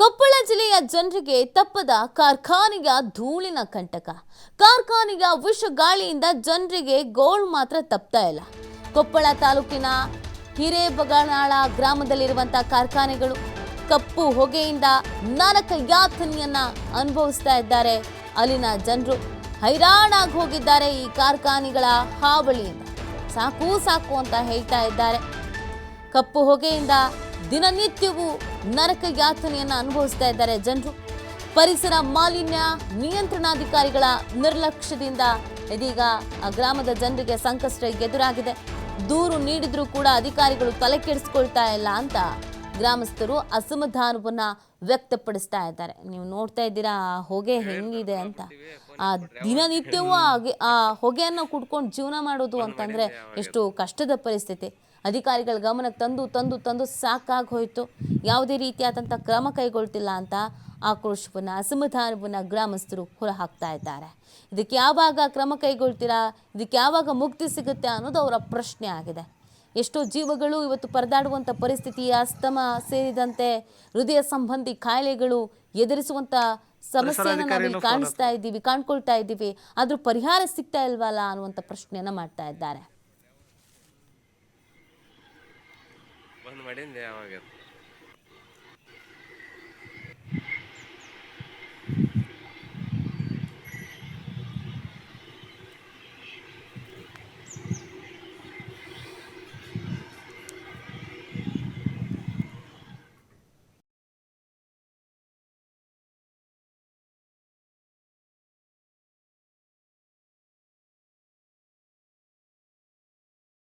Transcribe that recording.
ಕೊಪ್ಪಳ ಜಿಲ್ಲೆಯ ಜನರಿಗೆ ತಪ್ಪದ ಕಾರ್ಖಾನೆಯ ಧೂಳಿನ ಕಂಟಕ. ಕಾರ್ಖಾನೆಯ ವಿಷ ಗಾಳಿಯಿಂದ ಜನರಿಗೆ ಗೋಳ್ ಮಾತ್ರ ತಪ್ತಾ ಇಲ್ಲ. ಕೊಪ್ಪಳ ತಾಲೂಕಿನ ಹಿರೇಬಗನಾಳ ಗ್ರಾಮದಲ್ಲಿರುವಂತಹ ಕಾರ್ಖಾನೆಗಳು ಕಪ್ಪು ಹೊಗೆಯಿಂದ ನರಕ ಯಾತನೆಯನ್ನ ಅನುಭವಿಸ್ತಾ ಇದ್ದಾರೆ. ಅಲ್ಲಿನ ಜನರು ಹೈರಾಣಾಗಿ ಹೋಗಿದ್ದಾರೆ ಈ ಕಾರ್ಖಾನೆಗಳ ಹಾವಳಿಯಿಂದ. ಸಾಕು ಸಾಕು ಅಂತ ಹೇಳ್ತಾ ಇದ್ದಾರೆ. ಕಪ್ಪು ಹೊಗೆಯಿಂದ ದಿನನಿತ್ಯವೂ ನರಕ ಯಾತನೆಯನ್ನು ಅನುಭವಿಸ್ತಾ ಇದ್ದಾರೆ ಜನರು. ಪರಿಸರ ಮಾಲಿನ್ಯ ನಿಯಂತ್ರಣಾಧಿಕಾರಿಗಳ ನಿರ್ಲಕ್ಷ್ಯದಿಂದ ಇದೀಗ ಆ ಗ್ರಾಮದ ಜನರಿಗೆ ಸಂಕಷ್ಟ ಎದುರಾಗಿದೆ. ದೂರು ನೀಡಿದ್ರೂ ಕೂಡ ಅಧಿಕಾರಿಗಳು ತಲೆ ಕೆಡಿಸ್ಕೊಳ್ತಾ ಇಲ್ಲ ಅಂತ ಗ್ರಾಮಸ್ಥರು ಅಸಮಾಧಾನವನ್ನ ವ್ಯಕ್ತಪಡಿಸ್ತಾ ಇದ್ದಾರೆ. ನೀವು ನೋಡ್ತಾ ಇದ್ದೀರಾ ಹೊಗೆ ಹೆಂಗಿದೆ ಅಂತ. ಆ ದಿನನಿತ್ಯವೂ ಆ ಹೊಗೆಯನ್ನು ಕುಡ್ಕೊಂಡು ಜೀವನ ಮಾಡೋದು ಅಂತಂದ್ರೆ ಎಷ್ಟು ಕಷ್ಟದ ಪರಿಸ್ಥಿತಿ. ಅಧಿಕಾರಿಗಳ ಗಮನಕ್ಕೆ ತಂದು ತಂದು ತಂದು ಸಾಕಾಗಿ ಹೋಯಿತು. ಯಾವುದೇ ರೀತಿಯಾದಂಥ ಕ್ರಮ ಕೈಗೊಳ್ತಿಲ್ಲ ಅಂತ ಆಕ್ರೋಶವನ್ನು ಅಸಮಾಧಾನವನ್ನು ಗ್ರಾಮಸ್ಥರು ಹೊರಹಾಕ್ತಾ ಇದ್ದಾರೆ. ಇದಕ್ಕೆ ಯಾವಾಗ ಕ್ರಮ ಕೈಗೊಳ್ತೀರಾ ಇದಕ್ಕೆ ಯಾವಾಗ ಮುಕ್ತಿ ಸಿಗುತ್ತೆ ಅನ್ನೋದು ಅವರ ಪ್ರಶ್ನೆ ಆಗಿದೆ. ಎಷ್ಟೋ ಜೀವಗಳು ಇವತ್ತು ಪರದಾಡುವಂಥ ಪರಿಸ್ಥಿತಿ ಅಸ್ತಮ ಸೇರಿದಂತೆ ಹೃದಯ ಸಂಬಂಧಿ ಕಾಯಿಲೆಗಳು ಎದುರಿಸುವಂಥ ಸಮಸ್ಯೆಯನ್ನು ನಾವು ಕಾಣಿಸ್ತಾ ಇದ್ದೀವಿ ಕಾಣ್ಕೊಳ್ತಾ ಇದ್ದೀವಿ. ಆದರೂ ಪರಿಹಾರ ಸಿಗ್ತಾ ಇಲ್ವಲ್ಲ ಅನ್ನುವಂಥ ಪ್ರಶ್ನೆಯನ್ನು ಮಾಡ್ತಾ ಇದ್ದಾರೆ. ಬಂದ್ ಮಾಡಿಂದೆ ಯಾವಾಗ?